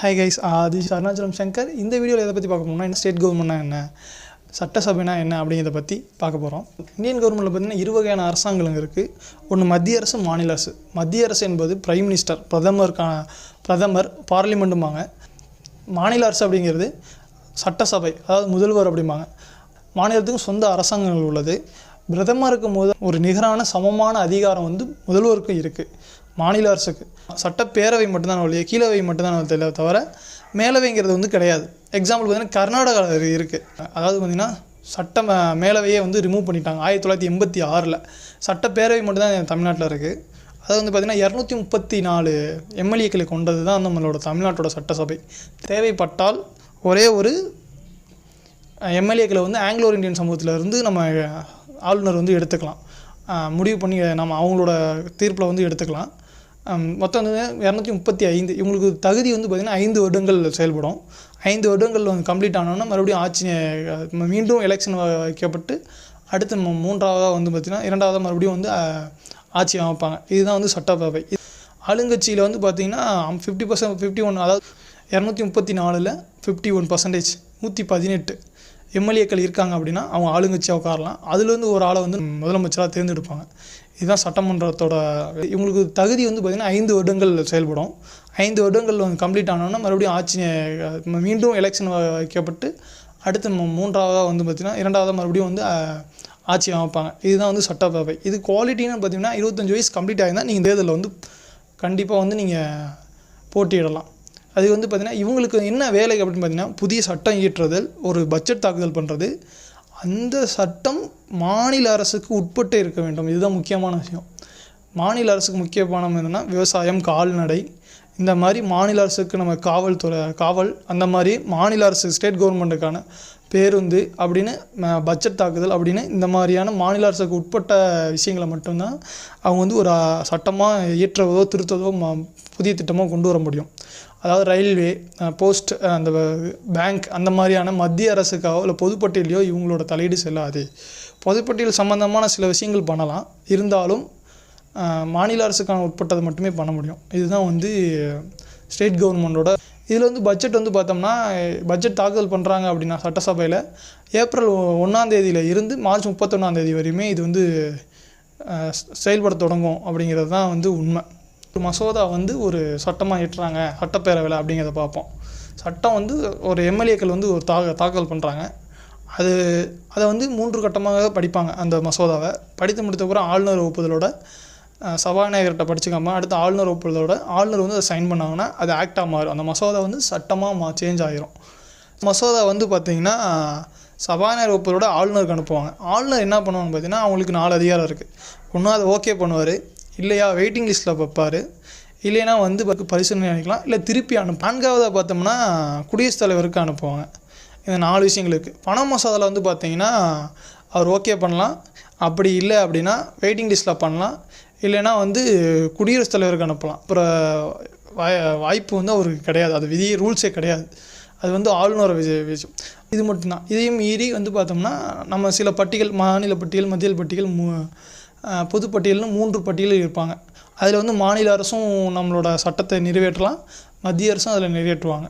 High guys ஆதி அருணாச்சலம் சங்கர் இந்த வீடியோவில் எதை பற்றி பார்க்க போகணும்னா என்ன ஸ்டேட் கவர்மெண்ட்னா என்ன சட்டசபைனா என்ன அப்படிங்கிறத பற்றி பார்க்க போகிறோம் இந்தியன் கவர்மெண்ட்டில் பார்த்தீங்கன்னா இரு வகையான அரசாங்கங்கள் இருக்குது ஒன்று மத்திய அரசு மாநில அரசு. மத்திய அரசு என்பது பிரைம் மினிஸ்டர் பிரதமருக்கான பிரதமர் பார்லிமெண்ட்டுமாங்க மாநில அரசு அப்படிங்கிறது சட்டசபை அதாவது முதல்வர் அப்படிம்பாங்க. மாநிலத்துக்கும் சொந்த அரசாங்கங்கள் உள்ளது. பிரதமர் இருக்கும் போது ஒரு நிகரான சமமான அதிகாரம் வந்து முதல்வருக்கும் இருக்குது மாநில அரசுக்கு. சட்டப்பேரவை மட்டும்தான் ஒழிய கீழவை மட்டும்தான் தெரியல தவிர மேலவைங்கிறது வந்து கிடையாது. எக்ஸாம்பிள் பார்த்தீங்கன்னா கர்நாடகாவில் இருக்குது அதாவது பார்த்திங்கன்னா சட்ட மேலவையே வந்து ரிமூவ் பண்ணிட்டாங்க. ஆயிரத்தி தொள்ளாயிரத்தி எண்பத்தி ஆறில். சட்டப்பேரவை மட்டும்தான் தமிழ்நாட்டில் இருக்குது அது வந்து பார்த்திங்கன்னா இரநூத்தி முப்பத்தி நாலு எம்எல்ஏக்களை கொண்டது தான் நம்மளோட தமிழ்நாட்டோட சட்டசபை. தேவைப்பட்டால் ஒரே ஒரு எம்எல்ஏக்களை வந்து ஆங்கிலோ இந்தியன் சமூகத்தில் இருந்து நம்ம ஆளுநர் வந்து எடுத்துக்கலாம். முடிவு பண்ணி நம்ம அவங்களோட தீர்ப்பில் வந்து எடுத்துக்கலாம். மொத்தம் வந்து இரநூத்தி முப்பத்தி ஐந்து. இவங்களுக்கு தகுதி வந்து பார்த்திங்கன்னா ஐந்து வருடங்கள் செயல்படும். ஐந்து வருடங்கள் வந்து கம்ப்ளீட் ஆனோன்னா மறுபடியும் ஆட்சி மீண்டும் எலெக்ஷன் வைக்கப்பட்டு அடுத்து மூன்றாவதாக வந்து பார்த்திங்கன்னா இரண்டாவதாக மறுபடியும் வந்து ஆட்சி அமைப்பாங்க. இதுதான் வந்து சட்டப்பேரவை. ஆளுங்கட்சியில் வந்து பார்த்திங்கன்னா ஃபிஃப்டி பர்சன்ட் ஃபிஃப்டி ஒன் அதாவது இரநூத்தி முப்பத்தி நாலில் ஃபிஃப்டி ஒன் பர்சன்டேஜ் நூற்றி பதினெட்டு எம்எல்ஏக்கள் இருக்காங்க அப்படின்னா அவங்க ஆளுங்கட்சியாக உட்காரலாம். அதுலேருந்து ஒரு ஆளை வந்து முதலமைச்சராக தேர்ந்தெடுப்பாங்க. இதுதான் சட்டமன்றத்தோட இவங்களுக்கு தகுதி வந்து பார்த்திங்கன்னா ஐந்து வருடங்கள் செயல்படும். ஐந்து வருடங்கள் வந்து கம்ப்ளீட் ஆனோன்னா மறுபடியும் ஆட்சி மீண்டும் எலெக்ஷன் வைக்கப்பட்டு அடுத்து மூன்றாவதாக வந்து பார்த்திங்கன்னா இரண்டாவதாக மறுபடியும் வந்து ஆட்சி அமைப்பாங்க. இதுதான் வந்து சட்டப்பேவை இது குவாலிட்டின்னு பார்த்தீங்கன்னா இருபத்தஞ்சி வயசு கம்ப்ளீட் ஆகிருந்தால் நீங்கள் தேர்தலில் வந்து கண்டிப்பாக வந்து நீங்கள் போட்டியிடலாம். அது வந்து பார்த்திங்கன்னா இவங்களுக்கு என்ன வேலை அப்படின்னு பார்த்தீங்கன்னா புதிய சட்டம் இயற்றுதல் ஒரு பட்ஜெட் தாக்குதல் பண்ணுறது அந்த சட்டம் மாநில அரசுக்கு உட்பட்டு இருக்க வேண்டும். இதுதான் முக்கியமான விஷயம். மாநில அரசுக்கு முக்கியமான என்னென்னா விவசாயம் கால்நடை. இந்த மாதிரி மாநில அரசுக்கு நம்ம காவல்துறை காவல் அந்த மாதிரி மாநில அரசு ஸ்டேட் கவர்மெண்ட்டுக்கான பேருந்து அப்படின்னு பட்ஜெட் தாக்குதல் அப்படின்னு இந்த மாதிரியான மாநில அரசுக்கு உட்பட்ட விஷயங்களை மட்டும்தான் அவங்க வந்து ஒரு சட்டமாக இயற்றுவதோ திருத்ததோ ம- புதிய திட்டமாக கொண்டு வர முடியும். அதாவது ரயில்வே போஸ்ட் அந்த பேங்க் அந்த மாதிரியான மத்திய அரசுக்காகவோ இல்லை பொதுப்பட்டியலையோ இவங்களோட தலையீடு செல்லாது. பொதுப்பட்டியல் சம்பந்தமான சில விஷயங்கள் பண்ணலாம். இருந்தாலும் மாநில அரசுக்கான உட்பட்டதை மட்டுமே பண்ண முடியும். இதுதான் வந்து ஸ்டேட் கவர்மெண்ட்டோட இதில் வந்து பட்ஜெட் வந்து பார்த்தோம்னா பட்ஜெட் தாக்கல் பண்ணுறாங்க அப்படின்னா சட்டசபையில் ஏப்ரல் ஒன்றாந்தேதியில் இருந்து மார்ச் முப்பத்தொன்னாந்தேதி வரையுமே இது வந்து செயல்பட தொடங்கும் அப்படிங்கிறது தான் வந்து உண்மை. ஒரு மசோதா வந்து ஒரு சட்டமாக ஏற்றுறாங்க சட்டப்பேரவையில் அப்படிங்கிறத பார்ப்போம். சட்டம் வந்து ஒரு எம்எல்ஏக்கள் வந்து ஒரு தா தாக்கல் பண்ணுறாங்க அது அதை வந்து மூன்று கட்டமாக படிப்பாங்க அந்த மசோதாவை. படித்து முடித்த அப்புறம் ஆளுநர் ஒப்புதலோட சபாநாயகர்கிட்ட படிச்சுக்காம அடுத்து ஆளுநர் ஒப்புதலோட ஆளுநர் வந்து அதை சைன் பண்ணாங்கன்னா அது ஆக்டாக மாறும். அந்த மசோதா வந்து சட்டமாக மா சேஞ்ச் ஆகிரும் மசோதா வந்து பார்த்திங்கன்னா சபாநாயகர் ஒப்புதலோட ஆளுநருக்கு அனுப்புவாங்க. ஆளுநர் என்ன பண்ணுவாங்க பார்த்தீங்கன்னா அவங்களுக்கு நாலு அதிகாரம் இருக்குது ஒன்றும் அதை ஓகே பண்ணுவார். இல்லையா? வெயிட்டிங் லிஸ்ட்டில் பார்ப்பார் இல்லைன்னா வந்து பக்கு பரிசீலனை அனுப்பிக்கலாம். இல்லை திருப்பி அனுப்பு நான்காவதாக பார்த்தோம்னா குடியரசுத் தலைவருக்கு அனுப்புவாங்க. இந்த நாலு விஷயங்கள் இருக்குது பண மசோதாவில் வந்து பார்த்தீங்கன்னா அவர் ஓகே பண்ணலாம். அப்படி இல்லை அப்படின்னா வெயிட்டிங் லிஸ்ட்டில் பண்ணலாம். இல்லைன்னா வந்து குடியரசுத் தலைவருக்கு அனுப்பலாம். அப்புறம் வாய் வாய்ப்பு வந்து அவருக்கு கிடையாது. அது விதி ரூல்ஸே கிடையாது. அது வந்து ஆளுநர் விஷயம் இது மட்டும்தான். இதையும் மீறி வந்து பார்த்தோம்னா நம்ம சில பட்டியல் மாநில பட்டியல் மத்திய பட்டியல் மு பொதுப்பட்டியல்னு மூன்று பட்டியலும் இருப்பாங்க. அதில் வந்து மாநில அரசும் நம்மளோட சட்டத்தை நிறைவேற்றலாம் மத்திய அரசும் அதில் நிறைவேற்றுவாங்க.